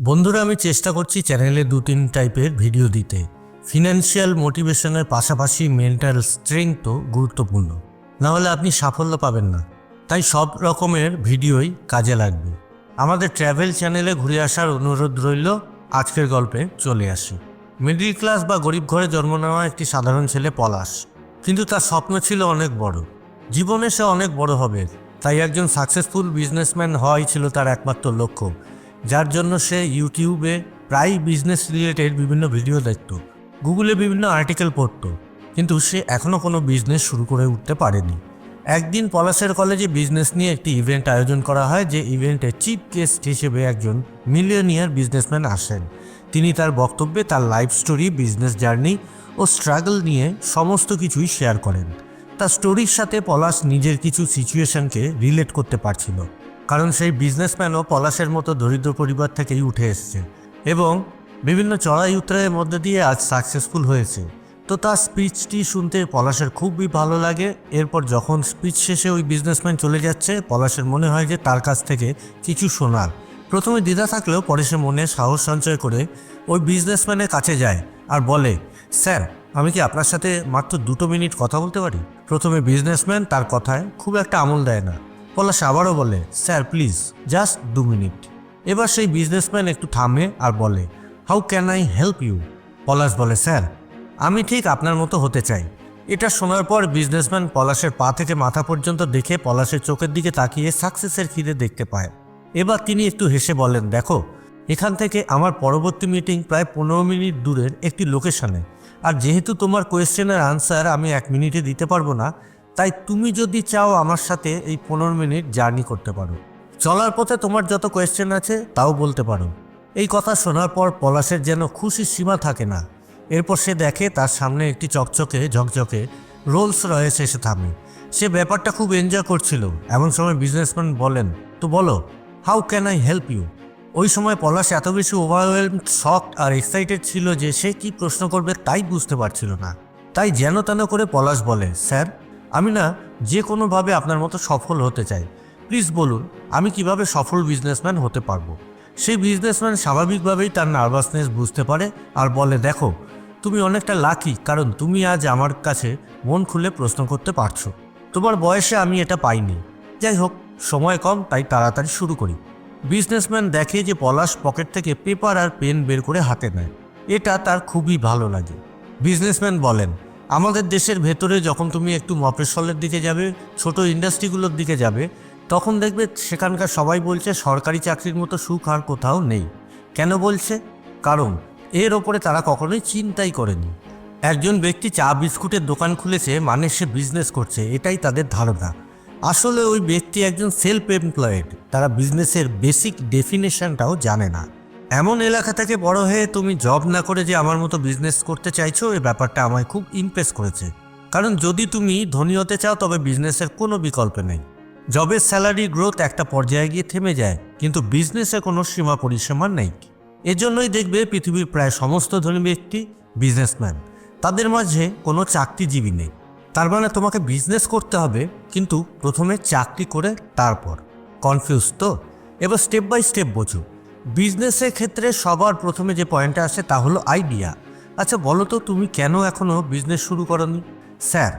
বন্ধুরা, আমি চেষ্টা করছি চ্যানেলে দু তিন টাইপের ভিডিও দিতে। ফিনান্সিয়াল মোটিভেশনের পাশাপাশি মেন্টাল স্ট্রেংথও গুরুত্বপূর্ণ। না হলে আপনি সাফল্য পাবেন না। তাই সব রকমের ভিডিওই কাজে লাগবে। আমাদের ট্র্যাভেল চ্যানেলে ঘুরে আসার অনুরোধ রইল। আজকের গল্পে চলে আসি। মিডল ক্লাস বা গরিব ঘরে জন্ম নেওয়া একটি সাধারণ ছেলে পলাশ। কিন্তু তার স্বপ্ন ছিল অনেক বড়। জীবনে সে অনেক বড় হবে। তাই একজন সাকসেসফুল বিজনেসম্যান হওয়াই ছিল তার একমাত্র লক্ষ্য। যার জন্য সে ইউটিউবে প্রায় বিজনেস রিলেটেড বিভিন্ন ভিডিও দেখত গুগলে বিভিন্ন আর্টিকেল পড়ত, কিন্তু সে এখনও কোনো বিজনেস শুরু করে উঠতে পারেনি। একদিন পলাশের কলেজে বিজনেস নিয়ে একটি ইভেন্ট আয়োজন করা হয়, যে ইভেন্টে চিফ গেস্ট হিসেবে একজন মিলিয়নিয়ার বিজনেসম্যান আসেন। তিনি তার বক্তব্যে তার লাইফ স্টোরি বিজনেস জার্নি ও স্ট্রাগল নিয়ে সমস্ত কিছুই শেয়ার করেন। তার স্টোরির সাথে পলাশ নিজের কিছু সিচুয়েশনকে রিলেট করতে পারছিল। কারণ সেই বিজনেসম্যানও পলাশের মতো দরিদ্র পরিবার থেকেই উঠে এসছে এবং বিভিন্ন চড়াই উত্তরায়ের মধ্যে দিয়ে আজ সাকসেসফুল হয়েছে। তো তার স্পিচটি শুনতে পলাশের খুবই ভালো লাগে। এরপর যখন স্পিচ শেষে ওই বিজনেসম্যান চলে যাচ্ছে, পলাশের মনে হয় যে তার কাছ থেকে কিছু শোনার। প্রথমে দ্বিধা থাকলেও পরে সে মনে সাহস সঞ্চয় করে ওই বিজনেসম্যানের কাছে যায় আর বলে, স্যার, আমি কি আপনার সাথে মাত্র দুটো মিনিট কথা বলতে পারি? প্রথমে বিজনেসম্যান তার কথায় খুব একটা আমল দেয় না। পলাশ আবারও বলে, স্যার, প্লিজ জাস্ট দু মিনিট। এবার সেই বিজনেসম্যান একটু থামে আর বলে how can I help you Palash বলে, স্যার, আমি ঠিক আপনার মতো হতে চাই। এটা শোনার পর বিজনেসম্যান পলাশের পা থেকে মাথা পর্যন্ত দেখে পলাশের চোখের দিকে তাকিয়ে সাকসেসের খিদে দেখতে পায়। এবার তিনি একটু হেসে বলেন, দেখো, এখান থেকে আমার পরবর্তী মিটিং প্রায় পনেরো মিনিট দূরের একটি লোকেশনে আর যেহেতু তোমার কোয়েশ্চেনের আনসার আমি এক মিনিটে দিতে পারব না তাই তুমি যদি চাও আমার সাথে এই পনেরো মিনিট জার্নি করতে পারো। চলার পথে তোমার যত কোয়েশ্চেন আছে তাও বলতে পারো। এই কথা শোনার পর পলাশের যেন খুশির সীমা থাকে না। এরপর সে দেখে তার সামনে একটি চকচকে, ঝকঝকে রোলস রয়েছে এসে থামে। সে ব্যাপারটা খুব এনজয় করছিল। এমন সময় বিজনেসম্যান বলেন, তো বলো how can I help you ওই সময় পলাশ এত বেশি ওভারওয়েলম শক আর এক্সাইটেড ছিল যে সে কি প্রশ্ন করবে তাই বুঝতে পারছিল না। তাই যেন তেন করে পলাশ বলে, স্যার আমি না যে কোনোভাবে আপনার মতো সফল হতে চাই। প্লিজ বলুন, আমি কীভাবে সফল বিজনেসম্যান হতে পারব? সেই বিজনেসম্যান স্বাভাবিকভাবেই তার নার্ভাসনেস বুঝতে পারে আর বলে, দেখো, তুমি অনেকটা লাকি কারণ তুমি আজ আমার কাছে মন খুলে প্রশ্ন করতে পারছ। তোমার বয়সে আমি এটা পাইনি। যাই হোক, সময় কম, তাই তাড়াতাড়ি শুরু করি। বিজনেসম্যান দেখে যে পলাশ পকেট থেকে পেপার আর পেন বের করে হাতে নেয়। এটা তার খুবই ভালো লাগে। বিজনেসম্যান বলেন আমাদের দেশের ভেতরে যখন তুমি একটু মফেসলের দিকে যাবে, ছোট ইন্ডাস্ট্রিগুলোর দিকে যাবে, তখন দেখবে সেখানকার সবাই বলছে সরকারি চাকরির মতো সুখ আর কোথাও নেই। কেন বলছে? কারণ এর ওপরে তারা কখনোই চিন্তাই করেনি। একজন ব্যক্তি চা বিস্কুটের দোকান খুলেছে মানে সে বিজনেস করছে, এটাই তাদের ধারণা। আসলে ওই ব্যক্তি একজন সেলফ এমপ্লয়েড তারা বিজনেসের বেসিক ডেফিনেশনটাও জানে না। এমন এলাকা থেকে বড় হয়ে তুমি জব না করে যে আমার মতো বিজনেস করতে চাইছো এই ব্যাপারটা আমায় খুব ইমপ্রেস করেছে। কারণ যদি তুমি ধনী হতে চাও, তবে বিজনেসের কোনো বিকল্প নেই। জবের স্যালারি গ্রোথ একটা পর্যায়ে গিয়ে থেমে যায়, কিন্তু বিজনেসে কোনো সীমা পরিসীমা নেই। এজন্যই দেখবে পৃথিবীর প্রায় সমস্ত ধনী ব্যক্তি বিজনেসম্যান তাদের মাঝে কোনো চাকরিজীবী নেই। তার মানে তোমাকে বিজনেস করতে হবে, কিন্তু প্রথমে চাকরি করে তারপর। কনফিউজ তো? এবার স্টেপ বাই স্টেপ বোঝো। বিজনেসের ক্ষেত্রে সবার প্রথমে যে পয়েন্টটা আসে তা হলো আইডিয়া আচ্ছা বলো তো, তুমি কেন এখনও বিজনেস শুরু করনি? স্যার,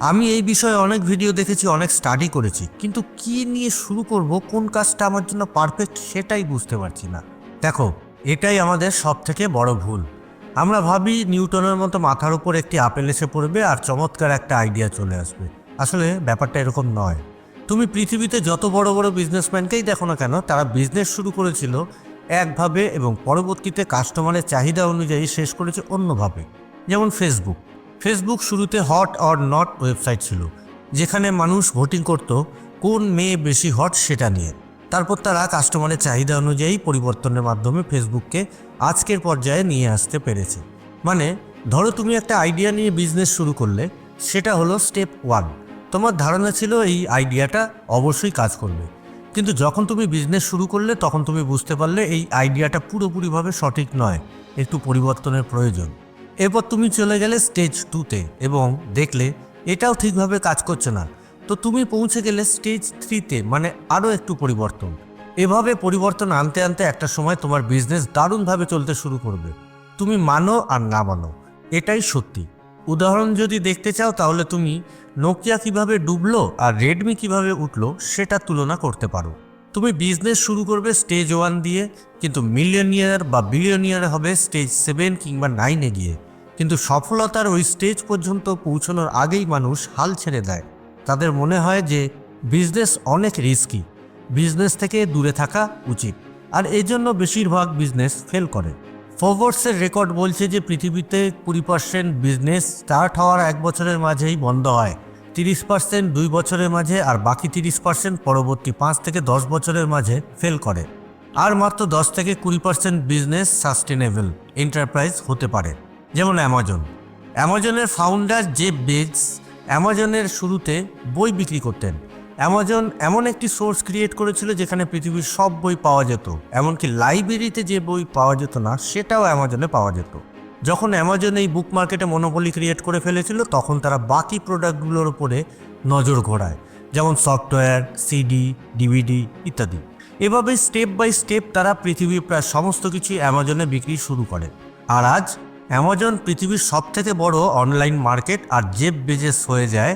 আমি এই বিষয়ে অনেক ভিডিও দেখেছি, অনেক স্টাডি করেছি, কিন্তু কি নিয়ে শুরু করব, কোন কাজটা আমার জন্য পারফেক্ট সেটাই বুঝতে পারছি না। দেখো, এটাই আমাদের সব থেকে বড় ভুল। আমরা ভাবি নিউটনের মতো মাথার উপর একটি আপেল এসে পড়বে আর চমৎকার একটা আইডিয়া চলে আসবে। আসলে ব্যাপারটা এরকম নয়। তুমি পৃথিবীতে যত বড় বড় বিজনেসম্যানকেই দেখো না কেন, তারা বিজনেস শুরু করেছিল একভাবে এবং পরবর্তীতে কাস্টমারের চাহিদা অনুযায়ী শেষ করেছে অন্যভাবে, যেমন ফেসবুক ফেসবুক শুরুতে হট অর নট ওয়েবসাইট ছিল, যেখানে মানুষ ভোটিং করত কোন মেয়ে বেশি হট সেটা নিয়ে। তারপর তারা কাস্টমারের চাহিদা অনুযায়ী পরিবর্তনের মাধ্যমে ফেসবুককে আজকের পর্যায়ে নিয়ে আসতে পেরেছে। মানে ধরো তুমি একটা আইডিয়া নিয়ে বিজনেস শুরু করলে, সেটা হলো স্টেপ ওয়ান তোমার ধারণা ছিল এই আইডিয়াটা অবশ্যই কাজ করবে। কিন্তু যখন তুমি বিজনেস শুরু করলে, তখন তুমি বুঝতে পারলে এই আইডিয়াটা পুরোপুরিভাবে সঠিক নয়। একটু পরিবর্তনের প্রয়োজন। এরপর তুমি চলে গেলে স্টেজ টুতে এবং দেখলে এটাও ঠিকভাবে কাজ করছে না। তো তুমি পৌঁছে গেলে স্টেজ থ্রিতে মানে আরও একটু পরিবর্তন। এভাবে পরিবর্তন আনতে আনতে একটা সময় তোমার বিজনেস দারুণভাবে চলতে শুরু করবে। তুমি মানো আর না মানো, এটাই সত্যি। উদাহরণ যদি দেখতে চাও তাহলে তুমি নোকিয়া কীভাবে ডুবলো আর রেডমি কীভাবে উঠল সেটা তুলনা করতে পারো। তুমি বিজনেস শুরু করবে স্টেজ ওয়ান দিয়ে, কিন্তু মিলিয়নিয়ার বা বিলিয়নিয়ার হবে স্টেজ সেভেন কিংবা নাইনে গিয়ে। কিন্তু সফলতার ওই স্টেজ পর্যন্ত পৌঁছানোর আগেই মানুষ হাল ছেড়ে দেয়। তাদের মনে হয় যে বিজনেস অনেক রিস্কি বিজনেস থেকে দূরে থাকা উচিত। আর এই জন্য বেশিরভাগ বিজনেস ফেল করে। ফোর্বসের রেকর্ড বলছে যে পৃথিবীতে কুড়ি পার্সেন্ট বিজনেস স্টার্ট হওয়ার এক বছরের মাঝেই বন্ধ হয়। তিরিশ পার্সেন্ট দুই বছরের মাঝে আর বাকি তিরিশ পার্সেন্ট পরবর্তী পাঁচ থেকে দশ বছরের মাঝে ফেল করে। আর মাত্র দশ থেকে কুড়ি পার্সেন্ট বিজনেস সাস্টেনেবল এন্টারপ্রাইজ হতে পারে। যেমন অ্যামাজন অ্যামাজনের ফাউন্ডার জে বেগস অ্যামাজনের শুরুতে বই বিক্রি করতেন। অ্যামাজন এমন একটি সোর্স ক্রিয়েট করেছিল যেখানে পৃথিবীর সব বই পাওয়া যেত, এমনকি লাইব্রেরিতে যে বই পাওয়া যেত না, সেটাও অ্যামাজনে পাওয়া যেত। যখন অ্যামাজন এই বুক মার্কেটে মনোপলি ক্রিয়েট করে ফেলেছিল, তখন তারা বাকি প্রোডাক্টগুলোর উপরে নজর ঘোরায়, যেমন সফটওয়্যার সিডি ডিভিডি ইত্যাদি। এভাবে স্টেপ বাই স্টেপ তারা পৃথিবীর প্রায় সমস্ত কিছু অ্যামাজনে বিক্রি শুরু করে। আর আজ অ্যামাজন পৃথিবীর সবথেকে বড় অনলাইন মার্কেট আর জেব বেজেস হয়ে যায়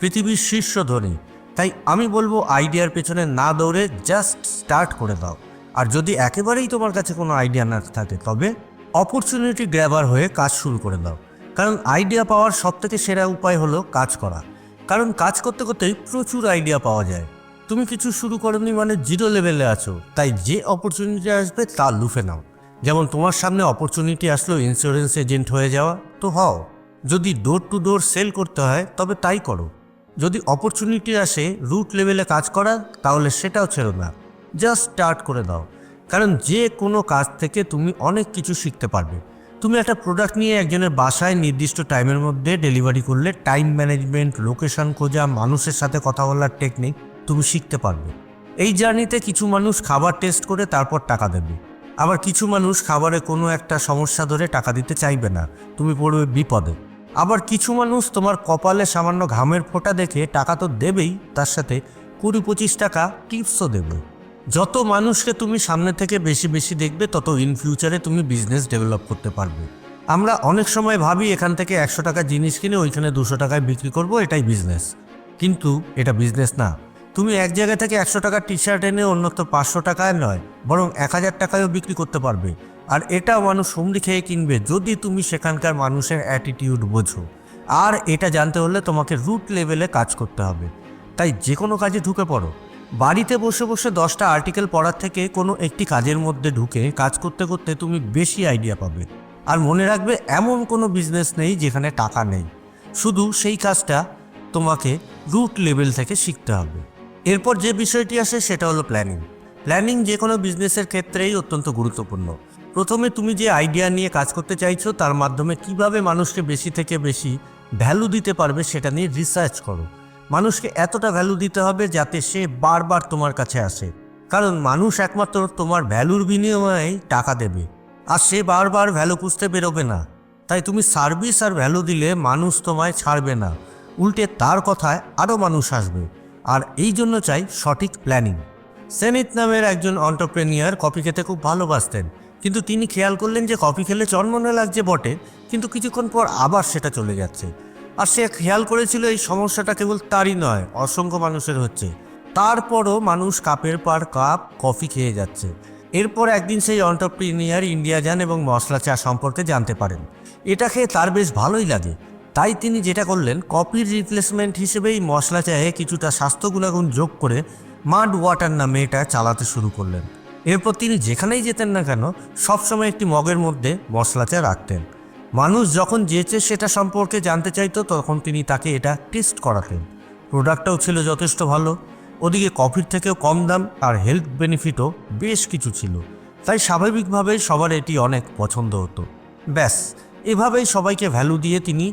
পৃথিবীর শীর্ষ ধনী। তাই আমি বলব আইডিয়ার পেছনে না দৌড়ে জাস্ট স্টার্ট করে দাও। আর যদি একেবারেই তোমার কাছে কোনো আইডিয়া না থাকে, তবে অপরচুনিটি গ্র্যাবার হয়ে কাজ শুরু করে দাও। কারণ আইডিয়া পাওয়ার সবথেকে সেরা উপায় হলো কাজ করা। কারণ কাজ করতে করতেই প্রচুর আইডিয়া পাওয়া যায়। তুমি কিছু শুরু করনি মানে জিরো লেভেলে আছো, তাই যে অপরচুনিটি আসবে তা লুফে নাও। যেমন তোমার সামনে অপরচুনিটি আসলো ইন্স্যুরেন্স এজেন্ট হয়ে যাওয়া, তো হও। যদি ডোর টু ডোর সেল করতে হয়, তবে তাই করো। যদি অপরচুনিটি আসে রুট লেভেলে কাজ করার তাহলে সেটাও ছেড়ো না। জাস্ট স্টার্ট করে দাও। কারণ যে কোনো কাজ থেকে তুমি অনেক কিছু শিখতে পারবে। তুমি একটা প্রোডাক্ট নিয়ে একজনের বাসায় নির্দিষ্ট টাইমের মধ্যে ডেলিভারি করলে টাইম ম্যানেজমেন্ট লোকেশন খোঁজা, মানুষের সাথে কথা বলার টেকনিক তুমি শিখতে পারবে। এই জার্নিতে কিছু মানুষ খাবার টেস্ট করে তারপর টাকা দেবে। আবার কিছু মানুষ খাবারে কোনো একটা সমস্যা ধরে টাকা দিতে চাইবে না। তুমি পড়বে বিপদে। আবার কিছু মানুষ তোমার কপালে সামান্য ঘামের ফোঁটা দেখে টাকা তো দেবেই, তার সাথে কুড়ি পঁচিশ টাকা টিপসও দেবে। যত মানুষকে তুমি সামনে থেকে বেশি বেশি দেখবে, তত ইন ফিউচারে তুমি বিজনেস ডেভেলপ করতে পারবে। আমরা অনেক সময় ভাবি, এখান থেকে একশো টাকা জিনিস কিনে ওইখানে দুশো টাকায় বিক্রি করব, এটাই বিজনেস কিন্তু এটা বিজনেস না। তুমি এক জায়গা থেকে একশো টাকার টি শার্ট এনে অন্যত্র পাঁচশো টাকায় নয়, বরং এক হাজার টাকায়ও বিক্রি করতে পারবে। আর এটা মানুষ হুমড়ি খেয়ে কিনবে যদি তুমি সেখানকার মানুষের অ্যাটিটিউড বোঝো। আর এটা জানতে হলে তোমাকে রুট লেভেলে কাজ করতে হবে। তাই যে কোনো কাজে ঢুকে পড়ো। বাড়িতে বসে বসে দশটা আর্টিকেল পড়ার থেকে কোনো একটি কাজের মধ্যে ঢুকে কাজ করতে করতে তুমি বেশি আইডিয়া পাবে। আর মনে রাখবে এমন কোনো বিজনেস নেই যেখানে টাকা নেই। শুধু সেই কাজটা তোমাকে রুট লেভেল থেকে শিখতে হবে। এরপর যে বিষয়টি আসে সেটা হলো প্ল্যানিং প্ল্যানিং যে কোনো বিজনেসের ক্ষেত্রেই অত্যন্ত গুরুত্বপূর্ণ। প্রথমে তুমি যে আইডিয়া নিয়ে কাজ করতে চাইছো, তার মাধ্যমে কীভাবে মানুষকে বেশি থেকে বেশি ভ্যালু দিতে পারবে সেটা নিয়ে রিসার্চ করো। মানুষকে এতটা ভ্যালু দিতে হবে যাতে সে বারবার তোমার কাছে আসে। কারণ মানুষ একমাত্র তোমার ভ্যালুর বিনিময়েই টাকা দেবে। আর সে বারবার ভ্যালু খুঁজতে বেরোবে না। তাই তুমি সার্ভিস আর ভ্যালু দিলে মানুষ তোমায় ছাড়বে না। উল্টে তার কথায় আরও মানুষ আসবে। আর এই জন্য চাই সঠিক প্ল্যানিং সেনিত নামের একজন অন্টারপ্রেনিয়ার কপি খেতে খুব ভালোবাসতেন। কিন্তু তিনি খেয়াল করলেন যে কফি খেলে চনমনে লাগছে বটে, কিন্তু কিছুক্ষণ পর আবার সেটা চলে যাচ্ছে। আর সে খেয়াল করেছিল এই সমস্যাটা কেবল তারই নয়, অসংখ্য মানুষের হচ্ছে। তারপরও মানুষ কাপের পর কাপ কফি খেয়ে যাচ্ছে। এরপর একদিন সেই অন্টারপ্রিনিয়ার ইন্ডিয়া যান এবং মশলা চা সম্পর্কে জানতে পারেন। এটা খেয়ে তার বেশ ভালোই লাগে। তাই তিনি যেটা করলেন, কফির রিপ্লেসমেন্ট হিসেবেই মশলা চায়ে কিছুটা স্বাস্থ্য গুণাগুণ যোগ করে মাড ওয়াটার নামে এটা চালাতে শুরু করলেন। এরপর তিনি যেখানেই যেতেন না কেন, সবসময় একটি মগের মধ্যে মশলা চা রাখতেন। মানুষ যখন যেচে সেটা সম্পর্কে জানতে চাইতো, তখন তিনি তাকে এটা টেস্ট করাতেন। প্রোডাক্টটাও ছিল যথেষ্ট ভালো। ওদিকে কফির থেকেও কম দাম আর হেলথ বেনিফিটও বেশ কিছু ছিল। তাই স্বাভাবিকভাবেই সবার এটি অনেক পছন্দ হতো। ব্যাস, এভাবেই সবাইকে ভ্যালু দিয়ে তিনি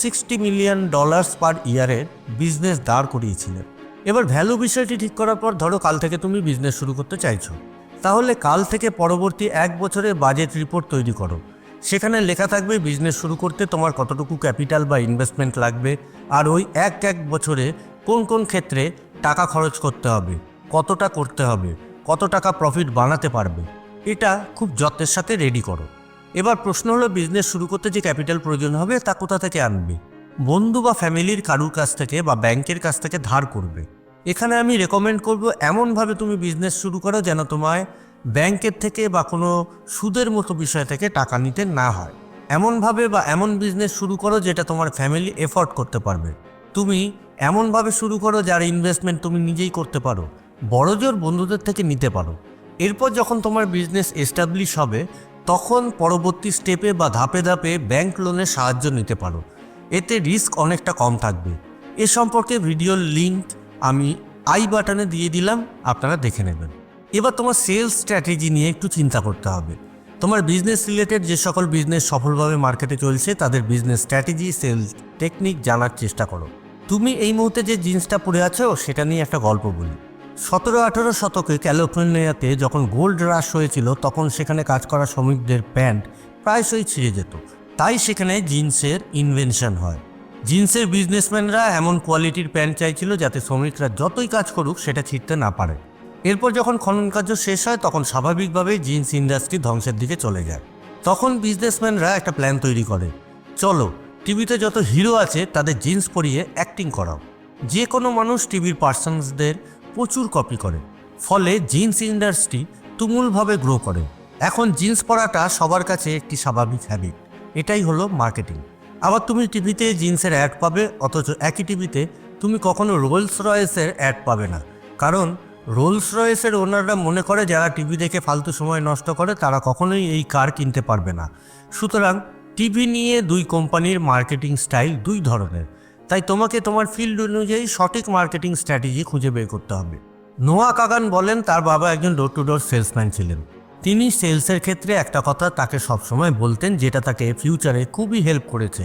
সিক্সটি মিলিয়ন ডলার্স পার ইয়ারের বিজনেস দাঁড় করিয়েছিলেন। এবার ভ্যালু বিষয়টি ঠিক করার পর ধরো কাল থেকে তুমি বিজনেস শুরু করতে চাইছো। তাহলে কাল থেকে পরবর্তী এক বছরের বাজেট রিপোর্ট তৈরি করো। সেখানে লেখা থাকবে বিজনেস শুরু করতে তোমার কতটুকু ক্যাপিটাল বা ইনভেস্টমেন্ট লাগবে? আর ওই এক এক বছরে কোন কোন ক্ষেত্রে টাকা খরচ করতে হবে? কতটা করতে হবে? কত টাকা প্রফিট বানাতে পারবে? এটা খুব যত্নের সাথে রেডি করো। এবার প্রশ্ন হলো বিজনেস শুরু করতে যে ক্যাপিটাল প্রয়োজন হবে, তা কোথা থেকে আনবে? বন্ধু বা ফ্যামিলির কারুর কাছ থেকে বা ব্যাংকের কাছ থেকে ধার করবে। এখানে আমি রেকমেন্ড করব এমনভাবে তুমি বিজনেস শুরু করো যেন তোমায় ব্যাংকের থেকে বা কোনো সুদের মতো বিষয় থেকে টাকা নিতে না হয়। এমনভাবে বা এমন বিজনেস শুরু করো যেটা তোমার ফ্যামিলি এফোর্ড করতে পারবে। তুমি এমনভাবে শুরু করো যার ইনভেস্টমেন্ট তুমি নিজেই করতে পারো, বড়জোর বন্ধুদের থেকে নিতে পারো। এরপর যখন তোমার বিজনেস এস্টাবলিশ হবে, তখন পরবর্তী স্টেপে বা ধাপে ধাপে ব্যাংক লোনের সাহায্য নিতে পারো। এতে রিস্ক অনেকটা কম থাকবে। এ সম্পর্কে ভিডিওর লিঙ্ক আমি আই বাটনে দিয়ে দিলাম, আপনারা দেখে নেবেন। এবার তোমার সেলস স্ট্র্যাটেজি নিয়ে একটু চিন্তা করতে হবে। তোমার বিজনেস রিলেটেড যে সকল বিজনেস সফলভাবে মার্কেটে চলছে, তাদের বিজনেস স্ট্র্যাটেজি সেলস টেকনিক জানার চেষ্টা করো। তুমি এই মুহূর্তে যে জিন্সটা পরে আছো, সেটা নিয়ে একটা গল্প বলি। সতেরো আঠেরো শতকে ক্যালিফোর্নিয়াতে যখন গোল্ড রাশ হয়েছিল, তখন সেখানে কাজ করা শ্রমিকদের প্যান্ট প্রায়শই ছিঁড়ে যেত। তাই সেখানে জিন্সের ইনভেনশন হয়। জিন্সের বিজনেসম্যানরা এমন কোয়ালিটির প্যান্ট চাইছিল যাতে শ্রমিকরা যতই কাজ করুক সেটা ছিঁড়তে না পারে। এরপর যখন খনন কার্য শেষ হয়, তখন স্বাভাবিকভাবেই জিন্স ইন্ডাস্ট্রি ধ্বংসের দিকে চলে যায়। তখন বিজনেসম্যানরা একটা প্ল্যান তৈরি করে। চলো, টিভিতে যত হিরো আছে, তাদের জিন্স পরিয়ে অ্যাক্টিং করাও। যে কোনো মানুষ টিভির পার্সনসদের প্রচুর কপি করে। ফলে জিন্স ইন্ডাস্ট্রি তুমুলভাবে গ্রো করে। এখন জিন্স পরাটা সবার কাছে একটি স্বাভাবিক হ্যাবিট এটাই হলো মার্কেটিং আবার তুমি টিভিতে জিন্সের অ্যাড পাবে, অথচ একই টিভিতে তুমি কখনো রোলস রয়েসের অ্যাড পাবে না। কারণ রোলস রয়েসের ওনাররা মনে করে যারা টিভি দেখে ফালতু সময় নষ্ট করে, তারা কখনোই এই কার কিনতে পারবে না। সুতরাং টিভি নিয়ে দুই কোম্পানির মার্কেটিং স্টাইল দুই ধরনের। তাই তোমাকে তোমার ফিল্ড অনুযায়ী সঠিক মার্কেটিং স্ট্র্যাটেজি খুঁজে বের করতে হবে। নোয়া কাগান বলেন, তার বাবা একজন ডোর টু ডোর সেলসম্যান ছিলেন। তিনি সেলসের ক্ষেত্রে একটা কথা তাকে সবসময় বলতেন, যেটা তাকে ফিউচারে খুবই হেল্প করেছে।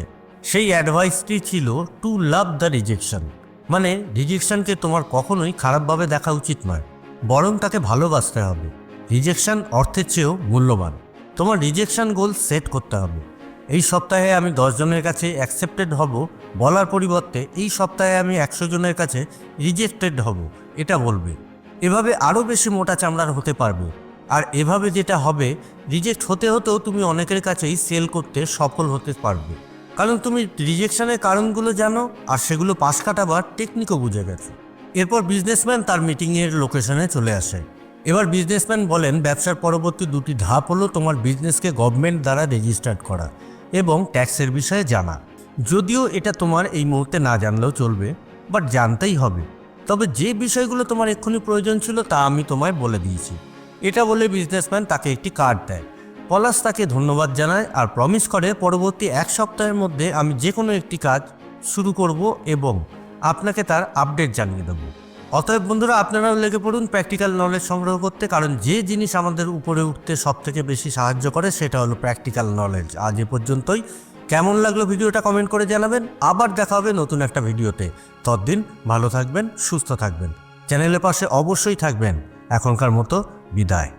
সেই অ্যাডভাইসটি ছিল টু লাভ দ্য রিজেকশন মানে রিজেকশনকে তোমার কখনোই খারাপভাবে দেখা উচিত নয়, বরং তাকে ভালোবাসতে হবে। রিজেকশন অর্থের চেয়েও মূল্যবান। তোমার রিজেকশন গোল সেট করতে হবে। এই সপ্তাহে আমি জনের কাছে অ্যাকসেপ্টেড হব, বলার পরিবর্তে এই সপ্তাহে আমি একশো জনের কাছে রিজেক্টেড হব, এটা বলবে। এভাবে আরও বেশি মোটা চামড়ার হতে পারবে। আর এভাবে যেটা হবে রিজেক্ট হতে হতেও তুমি অনেকের কাছেই সেল করতে সফল হতে পারবে। কারণ তুমি রিজেকশনের কারণগুলো জানো, আর সেগুলো পাশ কাটাবার টেকনিকও বুঝে গেছো। এরপর বিজনেসম্যান তার মিটিংয়ের লোকেশনে চলে আসে। এবার বিজনেসম্যান বলেন, ব্যবসার পরবর্তী দুটি ধাপ হলো তোমার বিজনেসকে গভর্নমেন্ট দ্বারা রেজিস্টার্ড করা এবং ট্যাক্সের বিষয়ে জানা। যদিও এটা তোমার এই মুহূর্তে না জানলেও চলবে বাট জানতেই হবে। তবে যে বিষয়গুলো তোমার এক্ষুনি প্রয়োজন ছিল তা আমি তোমায় বলে দিয়েছি। এটা বলে বিজনেসম্যান তাকে একটি কার্ড দেয়। পলাশ তাকে ধন্যবাদ জানায় আর প্রমিস করে, পরবর্তী এক সপ্তাহের মধ্যে আমি যে কোনো একটি কাজ শুরু করব এবং আপনাকে তার আপডেট জানিয়ে দেবো। অতএব বন্ধুরা, আপনারাও লেগে পড়ুন প্র্যাকটিক্যাল নলেজ সংগ্রহ করতে, কারণ যে জিনিস আমাদের উপরে উঠতে সব থেকে বেশি সাহায্য করে সেটা হলো প্র্যাকটিক্যাল নলেজ আজ এ পর্যন্তই। কেমন লাগল ভিডিওটা কমেন্ট করে জানাবেন। আবার দেখা হবে নতুন একটা ভিডিওতে। ততদিন ভালো থাকবেন, সুস্থ থাকবেন। চ্যানেলের পাশে অবশ্যই থাকবেন। এখনকার মতো বিদায়